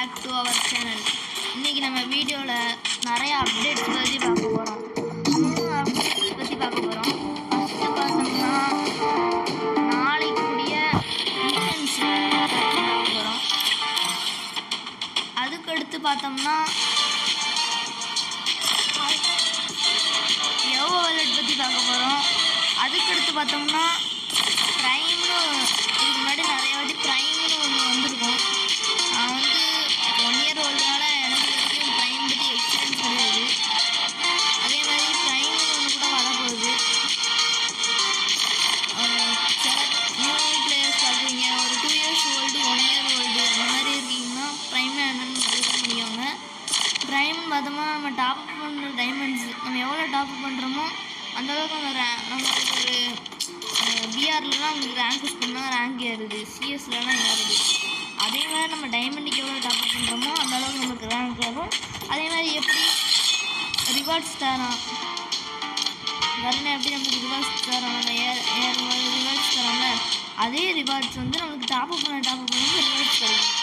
Back to our channel இன்றைக்கி நம்ம வீடியோவில் நிறைய அப்டேட்ஸ் பற்றி பார்க்க போகிறோம் மூணு அப்டேட்ஸ் பற்றி பார்க்க போகிறோம் ஃபஸ்ட்டு பார்த்தோம்னா நாளைக்குரிய கூடிய பற்றி பார்க்க போகிறோம் அதுக்கடுத்து பார்த்தோம்னா எவ்வளோ வாலெட் பற்றி பார்க்க போகிறோம் அதுக்கடுத்து பார்த்தோம்னா ப்ரைம்னு இதுக்கு முன்னாடி நிறைய வாட்டி ப்ரைம்னு ஒன்று வந்திருக்கும். டாப் பண்ணுறோமோ அந்தளவுக்கு நம்ம ரே நம்மளுக்கு ஒரு பிஆர்லலாம் உங்களுக்கு ரேங்க் புஷ் பண்ணால் ரேங்க் ஏறுது. சிஎஸ்லலாம் ஏறுது. அதே மாதிரி நம்ம டைமண்டுக்கு எவ்வளோ டாப் அப் பண்ணுறோமோ அந்த அளவுக்கு நம்மளுக்கு ரேங்க் ஆகும் அதே மாதிரி எப்படி ரிவார்ட்ஸ் தரோம் வரணும் எப்படி நமக்கு ரிவார்ட்ஸ் தரோம் நம்ம ஏர் ஏறும்போது ரிவார்ட்ஸ் தரோம்ல அதே ரிவார்ட்ஸ் வந்து நம்மளுக்கு டாப் அப் பண்ண டாப் அப் பண்ணி ரிவார்ட்ஸ் கிடைக்கும்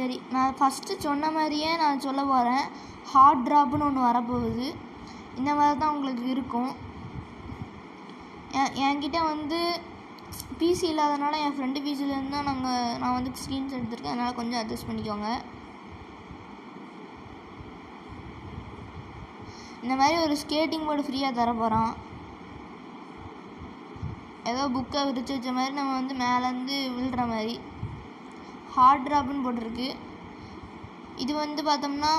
சரி நான் ஃபஸ்ட்டு சொன்ன மாதிரியே நான் சொல்ல போகிறேன் ஹார்ட் ட்ராப்னு ஒன்று வரப்போகுது. இந்த மாதிரி தான் உங்களுக்கு இருக்கும். என் என்கிட்ட வந்து பிசி இல்லாதனால என் ஃப்ரெண்டு பிசிலேருந்து தான் நாங்கள் நான் வந்து ஸ்க்ரீன்ஸ் எடுத்திருக்கேன். அதனால் கொஞ்சம் அட்ஜஸ்ட் பண்ணிக்கோங்க. இந்த மாதிரி ஒரு ஸ்கேட்டிங் போர்டு ஃப்ரீயாக தர போகிறான் ஏதோ புக்கை விரிச்சு வச்ச மாதிரி நம்ம வந்து மேலேருந்து விழுற மாதிரி. ஹார்ட் ட்ராப்னு போட்டிருக்கு. இது வந்து பார்த்தோம்னா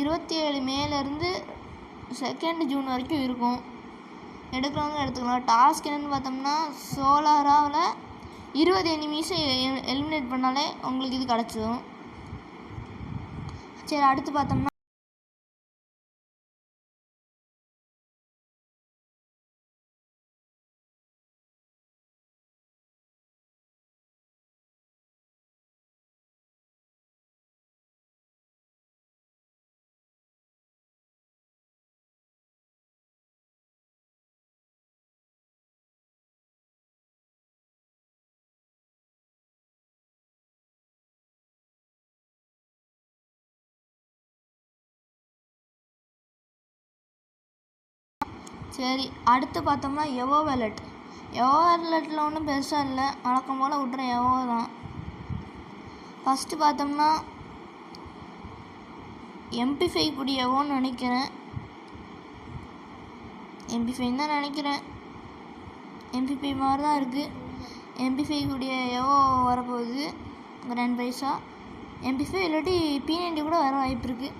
இருபத்தி ஏழு மேலேருந்து செகண்ட் ஜூன் வரைக்கும் இருக்கும். எடுக்கிறவங்க எடுத்துக்கலாம். டாஸ்க் என்னென்னு பார்த்தோம்னா சோலாராவில் இருபது எனிமீஸை எலிமினேட் பண்ணாலே உங்களுக்கு இது கிடச்சிடும் சரி அடுத்து பார்த்தோம்னா சரி அடுத்து பார்த்தோம்னா எவோ வேலட். எவோ வேலட்டில் ஒன்றும் பெருசாக இல்லை. வழக்கம் போல் விட்ற எவோ தான். ஃபஸ்ட்டு பார்த்தோம்னா எம்பி ஃபைவ் கூடிய எவோன்னு நினைக்கிறேன். எம்பி ஃபைவ் தான் நினைக்கிறேன். எம்பி ஃபைவ் மாதிரி தான் இருக்குது எம்பி ஃபைவ் கூடிய எவோ வரப்போகுது. கிராண்ட் பைஸாக எம்பி ஃபைவ் இல்லாட்டி பி நைன்டி கூட வர வாய்ப்பு இருக்குது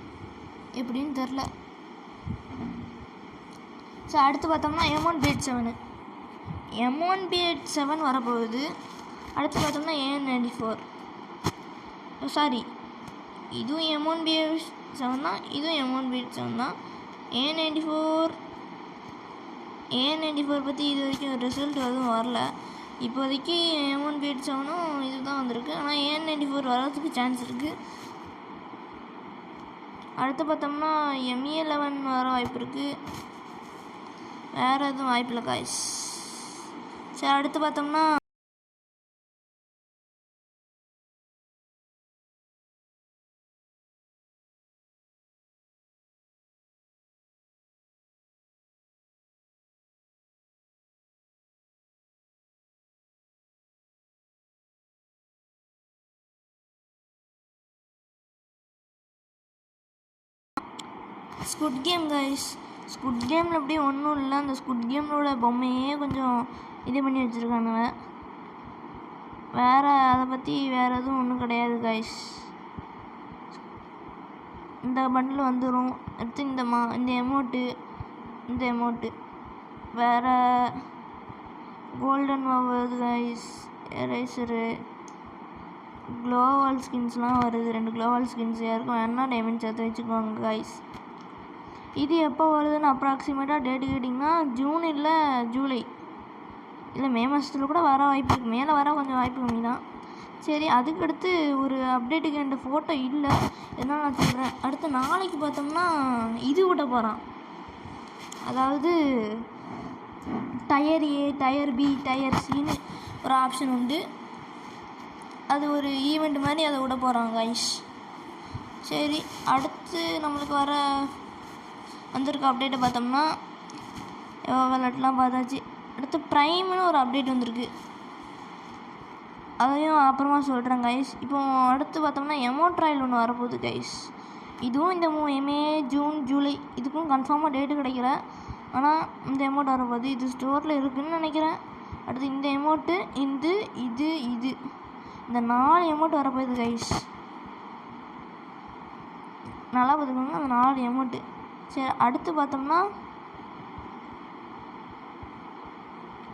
எப்படின்னு தெரில ஸோ அடுத்து பார்த்தோம்னா M one pad seven M one pad seven வரப்போகுது. அடுத்து பார்த்தோம்னா ஏஎன் நைன்டி ஃபோர் சாரி இதுவும் எம் ஒன் பிஎட் செவன் தான் இதுவும் எம் ஒன் பிஎட் செவன் தான். A ninety four A ninety four பற்றி இது வரைக்கும் ரிசல்ட் எதுவும் வரல. இப்போதைக்கு எம் ஒன் பிஎட் செவனும் செவனும் இதுதான் வந்திருக்கு. ஆனால் ஏ நைன்டி ஃபோர் வர்றதுக்கு சான்ஸ் இருக்குது அடுத்து பார்த்தோம்னா எம்ஏ லெவன் வர வாய்ப்பு இருக்குது வேறு எதுவும் வாய்ப்பில்லை காய்ஸ் சரி அடுத்து பார்த்தோம்னா ஸ்குட் கேம் கைஸ் ஸ்குட் கேமில் அப்படியே ஒன்றும் இல்லை. அந்த ஸ்குட் கேமோட பொம்மையே கொஞ்சம் இது பண்ணி வச்சுருக்கானுங்க. வேறு அதை பற்றி வேறு எதுவும் ஒன்றும் கிடையாது கைஸ் இந்த பண்டில் வந்துடும் அடுத்து இந்த மா இந்த எமௌண்ட்டு இந்த எமௌண்ட்டு வேறு கோல்டன் வருது கைஸ் எரேசரு க்ளோவால் ஸ்கின்ஸ்லாம் வருது. ரெண்டு க்ளோவால் ஸ்கின்ஸ் யாருக்கும் வேணா டைமண்ட் சேர்த்து வச்சுக்குவாங்க கைஸ் இது எப்போ வருதுன்னு அப்ராக்சிமேட்டாக டேட் கேட்டிங்கன்னா ஜூன் இல்லை ஜூலை இல்லை மே மாதத்துல கூட வர வாய்ப்பு இருக்குது மேலே வர கொஞ்சம் வாய்ப்பு கம்மி தான். சரி அதுக்கடுத்து ஒரு அப்டேட்டுக்கு என்கிட்ட ஃபோட்டோ இல்லை. இதனால் நான் சொல்கிறேன் அடுத்து நாளைக்கு பார்த்தோம்னா இது விட போகிறான் அதாவது tier A tier B tier சின்னு ஒரு ஆப்ஷன் உண்டு. அது ஒரு ஈவெண்ட் மாதிரி அதை விட போகிறாங்க ஐஸ் சரி அடுத்து நம்மளுக்கு வர வந்திருக்க அப்டேட்டை பார்த்தோம்னா எவ்வளோ விளையாட்டுலாம் பார்த்தாச்சு. அடுத்து ப்ரைம்னு ஒரு அப்டேட் வந்திருக்கு. அதையும் அப்புறமா சொல்கிறேன் கைஸ் இப்போ அடுத்து பார்த்தோம்னா எமோட்ராயில் ஒன்று வரப்போகுது கைஸ் இதுவும் இந்த மூ மே ஜூன் ஜூலை இதுக்கும் கன்ஃபார்மாக டேட்டு கிடைக்கல. ஆனால் இந்த எமௌண்ட் வரப்போகுது. இது ஸ்டோரில் இருக்குதுன்னு நினைக்கிறேன். அடுத்து இந்த எமௌண்ட்டு இந்த இது இது. இந்த நாலு எமௌண்ட் வரப்போகுது கைஸ் நல்லா பார்த்துக்கோங்க அந்த நாலு எமௌண்ட்டு சரி அடுத்து பார்த்தோம்னா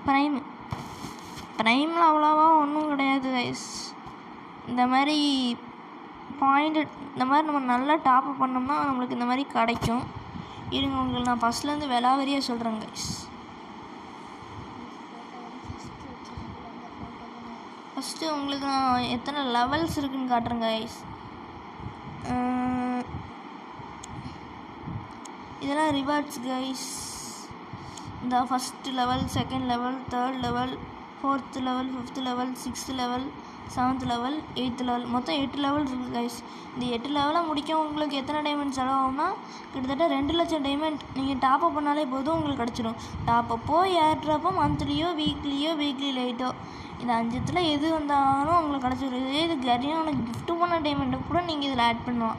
ப்ரைமு ப்ரைமில் அவ்வளோவா ஒன்றும் கிடையாது கைஸ் இந்த மாதிரி பாயிண்ட் இந்த மாதிரி நம்ம நல்லா டாப் பண்ணோம்னா நம்மளுக்கு இந்த மாதிரி கிடைக்கும். இருங்க உங்களுக்கு நான் ஃபஸ்ட்லேருந்து விலாவரியாக சொல்கிறேன் கைஸ் ஃபஸ்ட்டு உங்களுக்கு நான் எத்தனை லெவல்ஸ் இருக்குதுன்னு காட்டுறேங்க கைஸ் இதெல்லாம் ரிவார்ட்ஸ் கைஸ் இந்த first level second level third level fourth level fifth level sixth level seventh level eighth level மொத்தம் எட்டு லெவல் இருக்குது கைஸ் இந்த எட்டு லெவலாக முடிக்க உங்களுக்கு எத்தனை டைமண்ட் செலவாகும்னா கிட்டத்தட்ட ரெண்டு லட்சம் டைமண்ட் நீங்கள் டாப் அப் பண்ணாலே போதும் உங்களுக்கு கிடச்சிடும். டாப் அப்போ ஏர் மந்த்லியோ வீக்லியோ வீக்லி லைட்டோ இது அஞ்சத்தில் எது வந்தாலும் உங்களுக்கு கிடச்சிடும். இதே இது கரியான கிஃப்ட் பண்ண டைமண்ட்டை கூட நீங்கள் இதில் ஆட் பண்ணலாம்.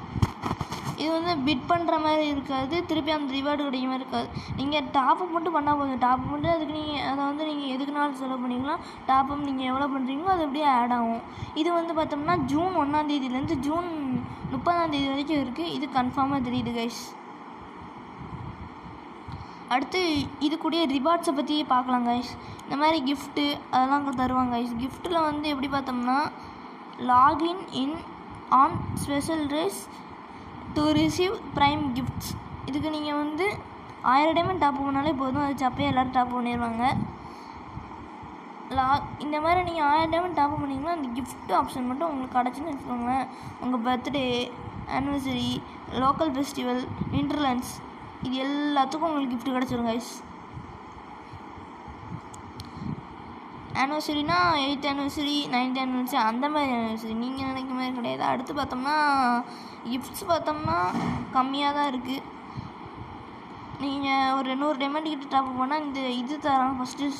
இது வந்து பிட் பண்ணுற மாதிரி இருக்காது. திருப்பி அந்த ரிவார்டு கிடைக்க மாதிரி இருக்காது. நீங்கள் டாப்அப் மட்டும் பண்ணால் போதும். டாப்அப் மட்டும் அதுக்கு நீங்கள் அதை வந்து நீங்கள் எதுக்குனாலும் செலவு பண்ணிக்கலாம். டாப்அப் நீங்கள் எவ்வளோ பண்ணுறீங்களோ அது அப்படியே ஆட் ஆகும். இது வந்து பார்த்தோம்னா ஜூன் ஒன்றாந்தேதியிலேருந்து ஜூன் முப்பதாந்தேதி வரைக்கும் இருக்குது இது கன்ஃபார்மாக தெரியுது கைஸ் அடுத்து இது கூடிய ரிவார்ட்ஸை பற்றி பார்க்கலாம் கைஸ் இந்த மாதிரி கிஃப்ட்டு அதெல்லாம் தருவாங்க கைஸ் கிஃப்ட்டில் வந்து எப்படி பார்த்தோம்னா login in on special race to receive prime gifts இதுக்கு நீங்கள் வந்து ஆயிரம் டைமண்ட் டாப் பண்ணாலே போதும். அது சப்பையே எல்லோரும் டாப் பண்ணிடுவாங்க லா இந்த மாதிரி நீங்கள் ஆயிரம் டைமண்ட் டாப் பண்ணிங்கன்னா அந்த கிஃப்ட் ஆப்ஷன் மட்டும் உங்களுக்கு கிடச்சின்னு வச்சுக்கோங்களேன் உங்கள் பர்த்டே ஆனிவர்சரி லோக்கல் ஃபெஸ்டிவல் இன்டர்லன்ஸ் இது எல்லாத்துக்கும் உங்களுக்கு கிஃப்ட் கிடச்சிரும் கைஸ் ஆனிவர்சரினா எயித் ஆனிவர்சரி நைன்த் ஆனிவர்சரி அந்த மாதிரி ஆனிவர்சரி நீங்கள் நினைக்கிற மாதிரி கிடையாது. அடுத்து பார்த்தோம்னா கிஃப்ட்ஸ் பார்த்தோம்னா கம்மியாக தான் இருக்குது நீங்கள் ஒரு நூறு டைமண்ட் கிட்ட டாப் பண்ணால் இந்த இது தரான். First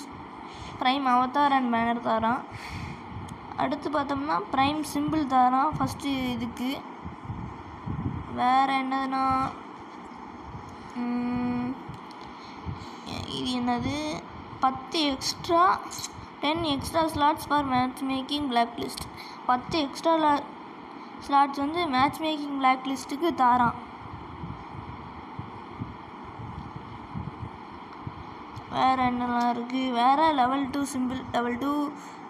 prime avatar and banner தரான். அடுத்து பார்த்தோம்னா ப்ரைம் சிம்பிள் தரான். ஃபஸ்ட்டு இதுக்கு. வேறு என்னதுன்னா இது என்னது? பத்து extra ten extra slots for match making black list பத்து எக்ஸ்ட்ரா ஸ்லாட்ஸ் வந்து மேட்ச் மேக்கிங் பிளாக் லிஸ்ட்டுக்கு தாரான் வேறு என்னெல்லாம் இருக்குது வேறு level two simple level two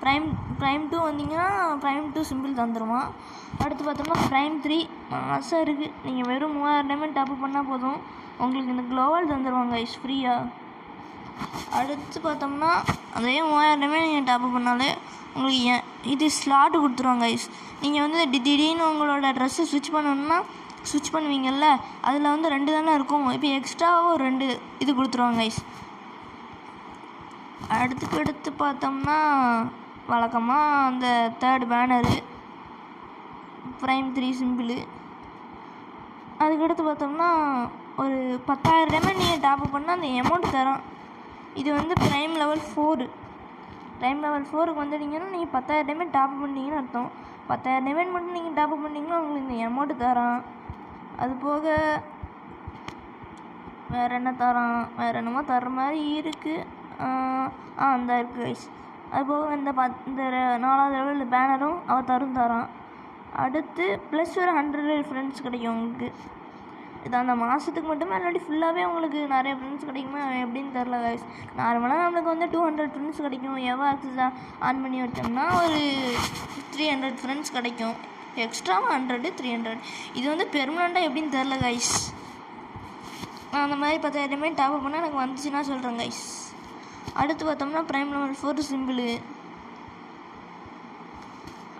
prime prime two வந்தீங்கன்னா ப்ரைம் டூ சிம்பிள் தந்துடுவான் அடுத்து பார்த்தோம்னா ப்ரைம் த்ரீ மாதம் இருக்குது நீங்கள் வெறும் மூவாயிரம் டைமண்ட் டாப் பண்ணால் போதும். உங்களுக்கு இந்த க்ளோவல் தந்துடுவாங்க ஐஸ் ஃப்ரீயாக அடுத்து பார்த்தோம்னா அதே மூவாயிரமே நீங்கள் டாப்அப் பண்ணாலே உங்களுக்கு ஏன் இது ஸ்லாட்டு கொடுத்துருவாங்க ஐஸ் நீங்கள் வந்து திடீர்னு உங்களோட ட்ரெஸ்ஸை ஸ்விட்ச் பண்ணணும்னா ஸ்விட்ச் பண்ணுவீங்கல்ல அதில் வந்து ரெண்டு தானே இருக்கும். இப்போ எக்ஸ்ட்ராவாக ஒரு ரெண்டு இது கொடுத்துருவாங்க ஐஸ் அடுத்துக்கு அடுத்து பார்த்தோம்னா வழக்கமாக அந்த third banner prime three simple அதுக்கடுத்து பார்த்தோம்னா ஒரு பத்தாயிரம் டைமண்ட் நீங்கள் டாப்அப் பண்ணால் அந்த அமௌண்ட் தரோம் இது வந்து prime level four prime level ஃபோருக்கு வந்துட்டீங்கன்னா நீங்கள் பத்தாயிரம் டைமண்ட் டாப் பண்ணிட்டீங்கன்னு அர்த்தம். பத்தாயிரம் டைமண்ட் மட்டும் நீங்கள் டாப் பண்ணீங்கன்னா உங்களுக்கு இந்த அமௌண்ட்டு தரான். அது போக வேறு என்ன தரான்? வேறு என்னமோ தர்ற மாதிரி இருக்குது ஆ அந்த இருக்குது கைஸ் அது போக இந்த பத் இந்த நாலாவது லெவலில் பேனரும் அவள் தரும் தரான். அடுத்து ப்ளஸ் ஒரு ஹண்ட்ரட் ஃப்ரெண்ட்ஸ் கிடைக்கும் உங்களுக்கு. இது அந்த மாதத்துக்கு மட்டுமே இல்லாட்டி ஃபுல்லாகவே உங்களுக்கு நிறைய ஃப்ரெண்ட்ஸ் கிடைக்குமா? எப்படின்னு தெரில கைஸ் நார்மலாக நம்மளுக்கு வந்து டூ ஹண்ட்ரட் ஃப்ரெண்ட்ஸ் கிடைக்கும். எவ்வளோ ஆக்சஸாக ஆன் பண்ணி வச்சோம்னா ஒரு த்ரீ ஹண்ட்ரட் ஃப்ரெண்ட்ஸ் கிடைக்கும். எக்ஸ்ட்ராவாக ஹண்ட்ரடு த்ரீ ஹண்ட்ரட் இது வந்து பெர்மனண்ட்டாக எப்படின்னு தெரில கைஸ் நான் அந்த மாதிரி பத்தாயிரமே டாப் பண்ணால் எனக்கு வந்துச்சுன்னா சொல்கிறேன் கைஸ் அடுத்து பார்த்தோம்னா ப்ரைம் லெவல் ஃபோர் சிம்பிளு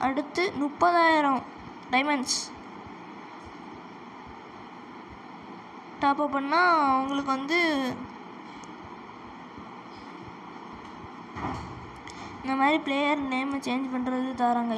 அடுத்து முப்பதாயிரம் டைமண்ட்ஸ் டாப் அப் பண்ணால் உங்களுக்கு வந்து இந்த மாதிரி பிளேயர் நேமை சேஞ்ச் பண்ணுறது தராங்க